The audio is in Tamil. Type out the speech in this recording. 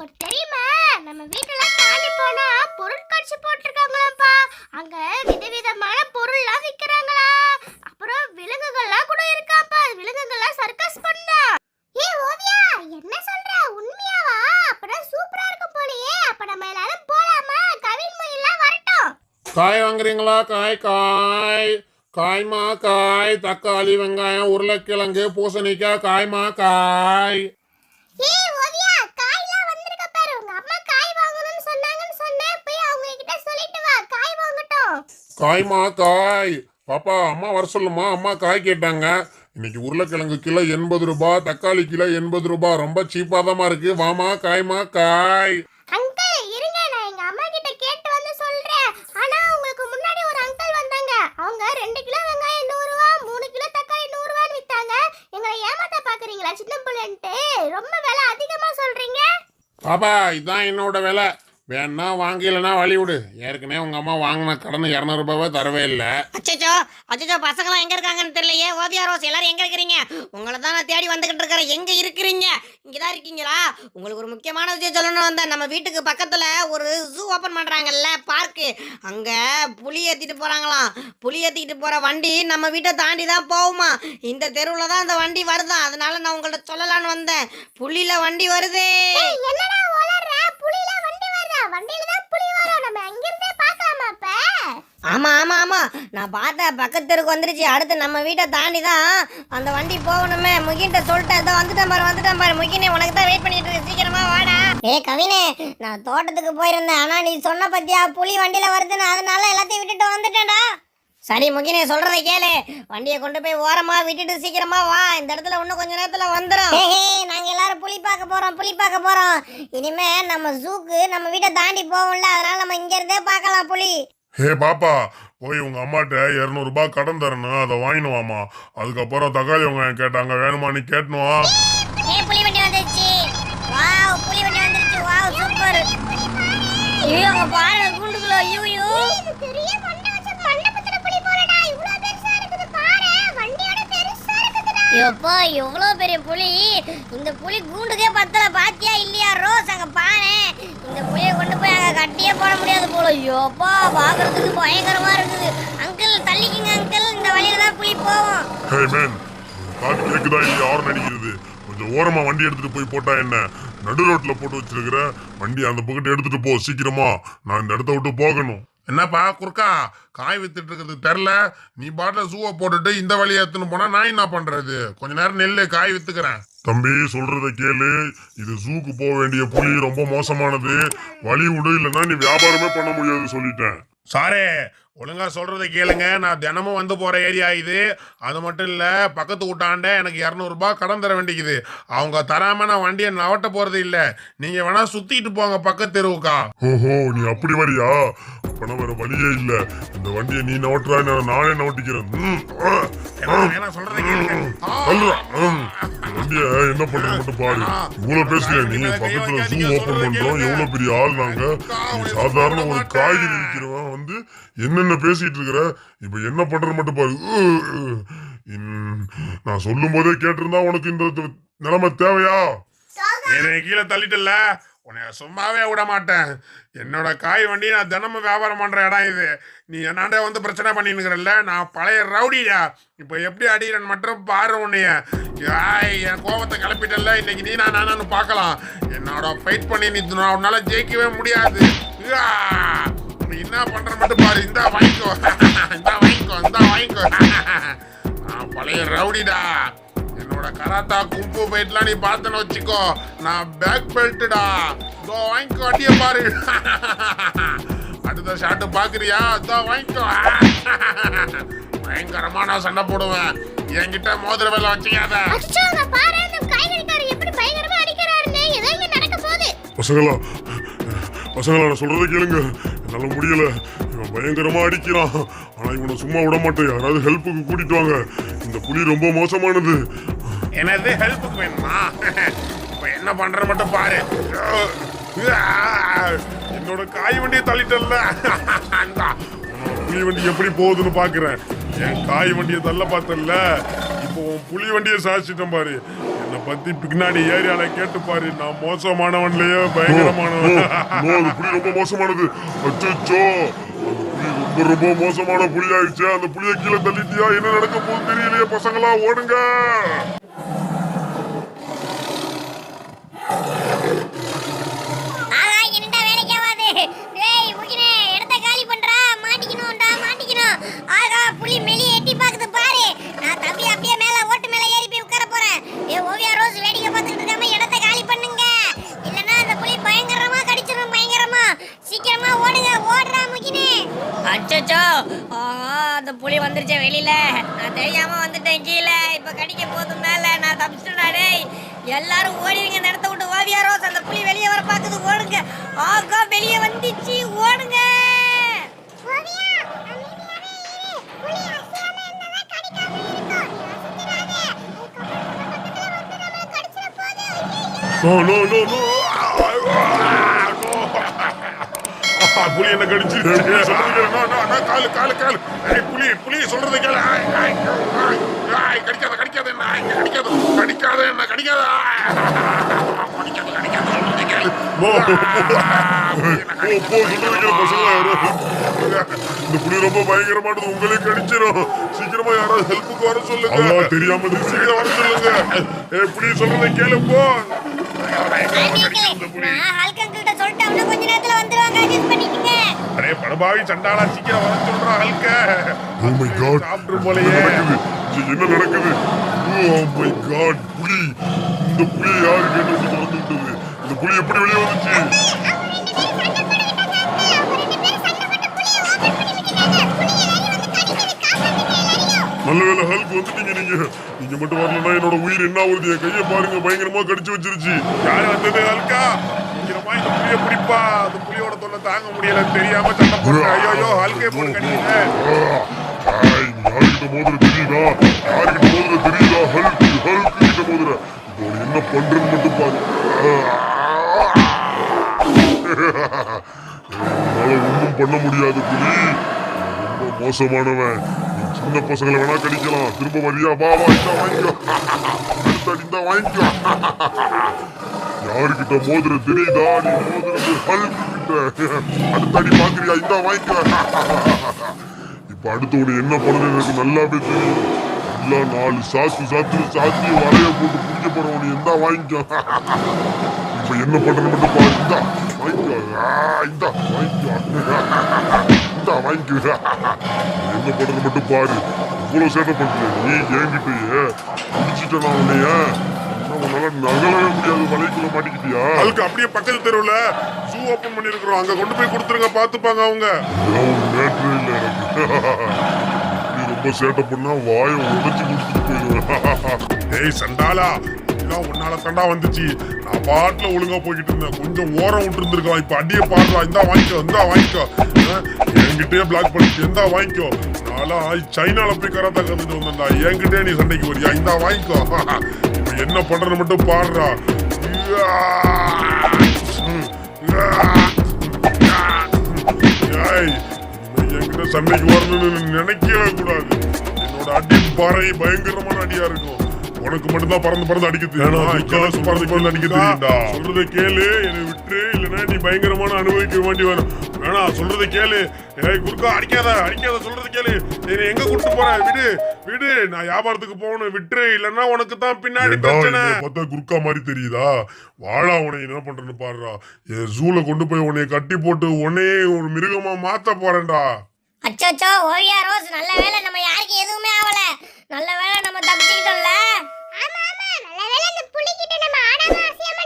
உனக்கு தெரியுமா? நம்ம வீட்டுல தாண்டி போனா பொருட்காட்சி போட்டிருக்காங்களாம்ப்பா. அங்க விதவிதமான பொருள்லாம் விக்கிறாங்களா. அப்புறம் விலங்குகள்லாம் கூட இருக்காப்பா விலங்குகள்லாம் சர்க்கஸ் பண்ணா. ஏ ஓவியா என்ன சொல்ற? உண்மையாவா? அப்புறம் சூப்பரா இருக்கும் போலயே. அப்ப நம்ம எல்லாரும் போலாமா? கவின் முயல்லாம் வரட்டும். காய் வாங்குறீங்களா? காய் காய். காய்மா காய். தக்காளி வெங்காயம் உருளைக்கிழங்கு பூசணிக்காய் காய்மா காய் ஏய் ஓவியா காய்லாம் வந்திருக்க பாரு உங்க அம்மா காய் வாங்கணும்னு சொன்னாங்கன்னு சொன்னேன் போய் அவங்க கிட்ட சொல்லிட்டு வா காய் வாங்கட்டும் காய்மா காய் பாப்பா அம்மா வர சொல்லுமா? அம்மா காய் கேட்டாங்க. இன்னைக்கு உருளைக்கிழங்கு கிலோ எண்பது ரூபாய் தக்காளி கிலோ எண்பது ரூபாய் ரொம்ப சீப்பாதமா இருக்கு. வாமா காய்மா காய். அங்கிள் இருங்க. நான் எங்க அம்மா கிட்ட கேட்டு வந்து சொல்றேன். ஆனா உங்களுக்கு முன்னாடி ஒரு அங்கிள் வந்தாங்க. அவங்க ரெண்டு கிலோ வெங்காயம் நூறு ரூபா மூணு கிலோ தக்காளி நூறு ரூபான்னு வித்தாங்க. எங்களை ஏமாத்த பாக்குறீங்களா சின்ன பிள்ளைன்ட்டு? ரொம்ப விலை அதிகமா சொல்றீங்க. பாப்பா இதான் என்னோட விலை. வேணா வாங்கலைன்னா வழி விடு. ஏற்கனவே உங்க அம்மா வாங்கின கடன் இரநூறுபாவே தரவே இல்லை. அச்சச்சோ அச்சச்சோ பசங்களாம் எங்க இருக்காங்கன்னு தெரியலையே. ஓவியா ரோஸ் எல்லாரும் எங்க இருக்கிறீங்க? உங்களை தான் நான் தேடி வந்துகிட்டு இருக்கிறேன். எங்க இருக்கிறீங்க? இங்கதான் இருக்கீங்களா? உங்களுக்கு ஒரு முக்கியமான விஷயம் சொல்லணும் வந்தேன். நம்ம வீட்டுக்கு பக்கத்துல ஒரு ஜூ ஓபன் பண்றாங்கல்ல பார்க்கு அங்க புலி ஏத்திட்டு போறாங்களாம். புலி ஏத்திட்டு போற வண்டி நம்ம வீட்டை தாண்டி தான் போகுமா? இந்த தெருவுல தான் அந்த வண்டி வருதான் அதனால நான் உங்கள்ட்ட சொல்லலாம்னு வந்தேன். புலியில வண்டி வருதே என்னடா உளற புலில வண்டி வருதா வண்டியில தான் புலி வரும். நம்ம அங்க இருந்தே பார்க்கலாமா அப்ப? ஆமா ஆமா ஆமா. நான் பார்த்தேன் பக்கத்து தெருக்கு வந்துருச்சு. அடுத்து நம்ம வீட்டை தாண்டி தான் அந்த வண்டி போகணுமே. முகின்ட்ட சொல்லிட்டேன். இதோ வந்துட்டேன் பாரு வந்துட்டேன் பாரு. முகினே உனக்கு தான் வெயிட் பண்ணிட்டு இருக்கு சீக்கிரமா வாடா. ஏ கவினே நான் தோட்டத்துக்கு போயிருந்தேன். ஆனா நீ சொன்ன பத்தியா புலி வண்டியில வருதுன்னு. அதனால எல்லாத்தையும் விட்டுட்டு வந்துட்டேன்டா. சரி முகினே சொல்றதை கேளு. வண்டியை கொண்டு போய் ஓரமா விட்டுட்டு சீக்கிரமா வா. இந்த இடத்துல இன்னும் கொஞ்ச நேரத்துல வந்துடும் நாங்க எல்லாரும் புலி பார்க்க போறோம் புலி பார்க்க போறோம். இனிமே நம்ம ஜூக்கு நம்ம வீட்டை தாண்டி போவோம்ல. அதனால நம்ம இங்க இருந்தே பார்க்கலாம் புலி. ஹே பாப்பா போய் உங்க அம்மாட்ட இரநூறுபா கடன் தரணும் அதை வாங்கினு வாமா அதுக்கப்புறம் தக்காளி வெங்காயம் கேட்டாங்க. வேணுமா நீ கேட்டணும் வா. ஏய் புலி வண்டி வந்துருச்சு. வாவ் புலி வண்டி வந்துருச்சு. Wow super. ஐயோ அங்க பாரு குண்டுக்குள்ள. ஐயோ பெரிய எப்பா எவ்வளோ பெரிய புலி? இந்த புலி கூண்டுக்கே பத்தல பாத்தியா இல்லையா? ரோஸ் அங்க பாரு இந்த புலியை கொண்டு போய் அங்க கட்டியே போட முடியாது போல. ஐயோப்பா பாக்குறதுக்கு பயங்கரமா இருக்குது. அங்கிள் தள்ளிக்குங்க அங்கிள். இந்த வழியில தான் புலி போவோம். ஹே மேன் காது கேக்குதா இல்லையா? ஹார்ன் அடிக்கிறது கொஞ்சம் ஓரமா வண்டி எடுத்துட்டு போய் போட்டா என்ன? நடு ரோட்ல போட்டு வச்சிருக்கிற வண்டி அந்த பக்கத்து எடுத்துட்டு போ சீக்கிரமா. நான் இந்த இடத்த விட்டு போகணும். என்னப்பா குறுக்கா? காய் வித்துட்டு இருக்கிறது தெரில நீ பாட்டில் ஜூவை போட்டுட்டு இந்த வழியை எடுத்துன்னு போனா நான் என்ன பண்றது? கொஞ்ச நேரம் நெல்லு காய் வித்துக்கிறேன். தம்பி சொல்றத கேளு. இது ஜூக்கு போக வேண்டிய புலி ரொம்ப மோசமானது. வழி விடு இல்லைன்னா நீ வியாபாரமே பண்ண முடியாது சொல்லிட்டேன். சாரே ஒழுங்கா சொல்றதை கேளுங்க. நான் தினமும் வந்து போற ஏரியா இது. அது மட்டும் இல்ல பக்கத்து வீட்டாண்ட எனக்கு இரநூறுபா கடன் தர வேண்டிக்குது. அவங்க தராம நான் வண்டியை நவட்ட போறது இல்ல. நீங்க வேணா சுத்திட்டு போங்க பக்கத்து தெருவுக்கா. ஓஹோ நீ அப்படி வரியா? அப்பனா வேற வழியே இல்ல. இந்த வண்டியை நீ நோட்டுறா நானே வேணா, வேணா சொல்றதை கேளுங்க. வண்டியை என்ன பண்றது மட்டும் பாரு. இவ்வளவு பேசுறியா நீ? பக்கத்துல ஜூ ஓபன் பண்றோம். எவ்வளவு பெரிய ஆள் நாங்க. சாதாரண ஒரு காய்கறி விற்கிறவன் வந்து என்னென்ன பேசிட்டு இருக்கிற? இப்போ என்ன பண்றது மட்டும் பாரு. இன்- நான் சொல்லும் போதே கேட்டிருந்தா உனக்கு இந்த நிலைமை தேவையா? என்னை கீழே தள்ளிட்டல உன்னை சும்மாவே விட மாட்டேன். என்னோட காய் வண்டி நான் தினமும் வியாபாரம் பண்ணுற இடம் இது. நீ என்னாண்ட வந்து பிரச்சனை பண்ணினுக்கிறல்ல நான் பழைய ரவுடியா? இப்போ எப்படி அடிக்கிறேன்னு மட்டும் பாரு உன்னைய. ஆய் என் கோபத்தை கிளப்பிட்டல இன்னைக்கு நீ நான் நானும் பார்க்கலாம். என்னோட ஃபைட் பண்ணி நீ உன்னால் உன்னால ஜெயிக்கவே முடியாது. நீ என்ன பண்ற மட்டும் பாரு. இந்தா வாங்கிக்கோ. இந்தா வாங்கிக்கோ இந்தா வாங்கிக்கோ. நான் பழைய ரவுடிடா. என்னோட கராத்தா கும்பு ஃபைட்லாம் நீ பார்த்தன வச்சுக்கோ. நான் பேக் பெல்ட்டுடா இதோ வாங்கிக்கோ அடிய பாரு. அடுத்த ஷாட்டு பாக்குறியா? இதோ வாங்கிக்கோ. பயங்கரமா நான் சண்டை போடுவேன். என்கிட்ட மோதிர வேலை வச்சுக்காத. பசங்களா பசங்களா நான் சொல்றதை கேளுங்க. என்னால முடியல. இவன் பயங்கரமா அடிக்கிறான். ஆனா இவனை சும்மா விட மாட்டேன். யாராவது ஹெல்ப்புக்கு கூட்டிட்டு வாங்க. இந்த புலி ரொம்ப மோசமானது. எனது ஹெல்ப்புக்கு வேணுமா? இப்ப என்ன பண்ற மட்டும் பாரு. என்னோட காய் வண்டியை தள்ளிட்டல்ல. புலி வண்டி எப்படி போகுதுன்னு பாக்குறேன். என் காய் வண்டியை தள்ள பார்த்தல இப்போ உன் புலி வண்டியை சாதிச்சிட்டேன் பாரு. என்ன பத்தி பின்னாடி ஏரியால கேட்டு பாரு. நான் மோசமானவன்லயே பயங்கரமானவன். அந்த புலி ரொம்ப மோசமானது. அச்சோ ரொம்ப ரொம்ப மோசமான புலி ஆயிடுச்சு அந்த புலியை கீழே தள்ளிட்டியா? என்ன நடக்க போகுது தெரியலையே பசங்களா? ஓடுங்க ஆஹா என்னடா வேலைக்கு ஆகாது டேய் முகினே இடத்த காலி பண்றா மாட்டிக்கணும்டா மாட்டிக்கணும் ஆகா புலி மெலிய எட்டி பாக்குது பாரு நான் தம்பி அப்படியே மேல ஓட்டு மேல ஏறி போய் உட்கார போறேன் ஏ ஓவியா ரோஸ் வேடிக்கை பார்த்துட்டு இருக்காம இடத்த காலி பண்ணுங்க இல்லனா அந்த புலி பயங்கரமா கடிச்சிரும் பயங்கரமா சீக்கிரமா ஓடுங்க ஓடுறா முகினே அச்சச்சோ அந்த புலி வந்துருச்சே வெளியில. நான் தெரியாம வந்துட்டேன் கீழே. இப்ப கடிக்க போகுது மேல. நான் தப்பிச்சிட்டா டேய். எல்லாரும் ஓடிடுங்க. இந்த இடத்த விட்டு ஓவியா ரோஸ். அந்த புலி வெளியே வர பாக்குது ஓடுங்க. ஆகா வெளியே வந்துச்சு. ஓடுங்க. நோ நோ நோ நோ புலி என்ன கடிச்சு காலு காலு காலு. புலி புலி சொல்றது கேளு. கடிக்காத கடிக்காத என்ன? கடிக்காத கடிக்காத என்ன? கடிக்காத ஆய். கடிக்காத கடிக்காத சொல்றது கேளு. இந்த புலி ரொம்ப பயங்கரமானது உங்களே கடிச்சிடும் சீக்கிரமா யாராவது ஹெல்ப்புக்கு வர சொல்லுங்க. தெரியாம சீக்கிரம் வர சொல்லுங்க. ஏ புலி சொல்றதை கேளு போ. அவன கொஞ்ச நேரத்துல வந்துருவாங்க. அட்ஜஸ்ட் பண்ணிக்கங்க. அரே படுபாவி சண்டாளா சீக்கிரம் வர சொல்றான் ஹல்க Oh my God. சாப்பிட்டு போலயே. என்ன நடக்குது? Oh my God, புலி. இந்த புலி யாரு கேட்டு வந்து விட்டது? இந்த புலி எப்படி வெளியே வந்துச்சு? நல்ல வேலை ஹெல்ப் வந்துட்டீங்க நீங்க. நீங்க மட்டும் வரலன்னா என்னோட உயிர் என்ன ஆகுது? என் கையை பாருங்க பயங்கரமா கடிச்சு வச்சிருச்சு. யாரு வந்தது ஹல்கா சீக்கிரமா இந்த புளிய பிடிப்பா அந்த புளியோட தொல்லை தாங்க முடியல தெரியாம சண்டை போட்டு ஐயோ ஹல்கே போட்டு கடிக்கல ஆ, ஆய், மோதுற தெரியுதா யாருக்கிட்ட மோதுற தெரியுதா ஹல்க் ஹல்க் கிட்ட மோதுற இப்போ என்ன பண்றேன்னு மட்டும் பாரு என்னால ஒன்றும் பண்ண முடியாது புலி ரொம்ப மோசமானவன் சின்ன பசங்களை வேணா கடிக்கலாம் திரும்ப வரியா வா வா இந்தா வாங்கிக்கோ அடுத்த அடி இந்தா வாங்கிக்கோ யாருக்கிட்ட மோதிர தெரியுதா? நீ மோதிரது ஹல்க் கிட்ட அடுத்த அடி பாக்குறியா இந்தா வாங்கிக்க. இப்ப அடுத்து உன்னை என்ன பண்ணுறது எனக்கு நல்லாவே தெரியும். எல்லாம் நாலு சாத்து சாத்து சாத்தி வரைய போட்டு பிடிக்க போறவன் உன்னை எந்தா வாங்கிக்கோ. இப்ப என்ன பண்றது மட்டும் பாரு. இந்தா வாங்கிக்கோ. ஆ, இந்தா இந்த இந்தா என்ன பண்றது மட்டும் பாரு. இவ்வளவு சேட்டை பண்ற நீ என்கிட்டயே பிடிச்சிட்டேன் நான் உன்னைய? உன்னால நகலவே முடியாது வலைக்குள்ள மாட்டிக்கிட்டியா ஹல்க் அப்படியே பக்கத்து தெருவுல ஜூ ஓபன் பண்ணிருக்கிறோம் அங்க கொண்டு போய் கொடுத்துருங்க பாத்துப்பாங்க அவங்க. இதெல்லாம் ஒரு மேட்ரே இல்லை எனக்கு. நீ ரொம்ப சேட்டை பண்ணா வாயை உடைச்சு கொடுத்துட்டு போயிடுவேன். ஏய் சண்டாளா எல்லாம் உன்னால தாண்டா வந்துச்சு. நான் பாட்டுல ஒழுங்கா போய்கிட்டு இருந்தேன். கொஞ்சம் ஓரம் விட்டு இருந்திருக்கலாம். இப்ப அடியே இந்தா வாங்கிக்கோ இந்தா வாங்கிக்கோ. என்கிட்டயே பிளாக் பண்ணிச்சு இந்தா வாங்கிக்கோ. நாளா சைனால போய் கராத்தா கத்துட்டு வந்தேன்டா. என்கிட்டயே நீ சண்டைக்கு வரியா? இந்தா வாங்கிக்கோ. இப்ப என்ன பண்றேன்னு மட்டும் பாடுறா. என்கிட்ட சண்டைக்கு வரணும்னு நினைக்கவே கூடாது. என்னோட அடி பாறை பயங்கரமான அடியா இருக்கும். உனக்கு மட்டும்தான் பறந்து பறந்து அடிக்க தெரியும். எனக்கு பறந்து பறந்து அடிக்க தெரியும்டா. சொல்றதை கேளு என்னை விட்டு இல்லைன்னா நீ பயங்கரமான அனுபவிக்க வேண்டி வரும். வேணா சொல்றது கேளு? ஏய் குறுக்கா அடிக்காத அடிக்காத சொல்றது கேளு. நீ எங்க கூட்டு போற? விடு விடு. நான் வியாபாரத்துக்கு போகணும். விட்டுரு. இல்லன்னா உனக்கு தான் பின்னாடி பிரச்சனை. பார்த்தா குறுக்கா மாதிரி தெரியுதா? வாழா உனைய என்ன பண்றேன்னு பாருடா. என் ஜூல கொண்டு போய் உன்னைய கட்டி போட்டு உன்னையே ஒரு மிருகமா மாத்த போறேன்டா. அச்சோ ஓவியா ரோஸ் நல்ல வேலை நம்ம யாருக்கு எதுவுமே ஆகல நல்ல வேலை நம்ம தப்பிச்சிட்டோம்ல ஆமா ஆமா. நல்ல வேலை அந்த புலி நம்ம ஆடாம அசியமா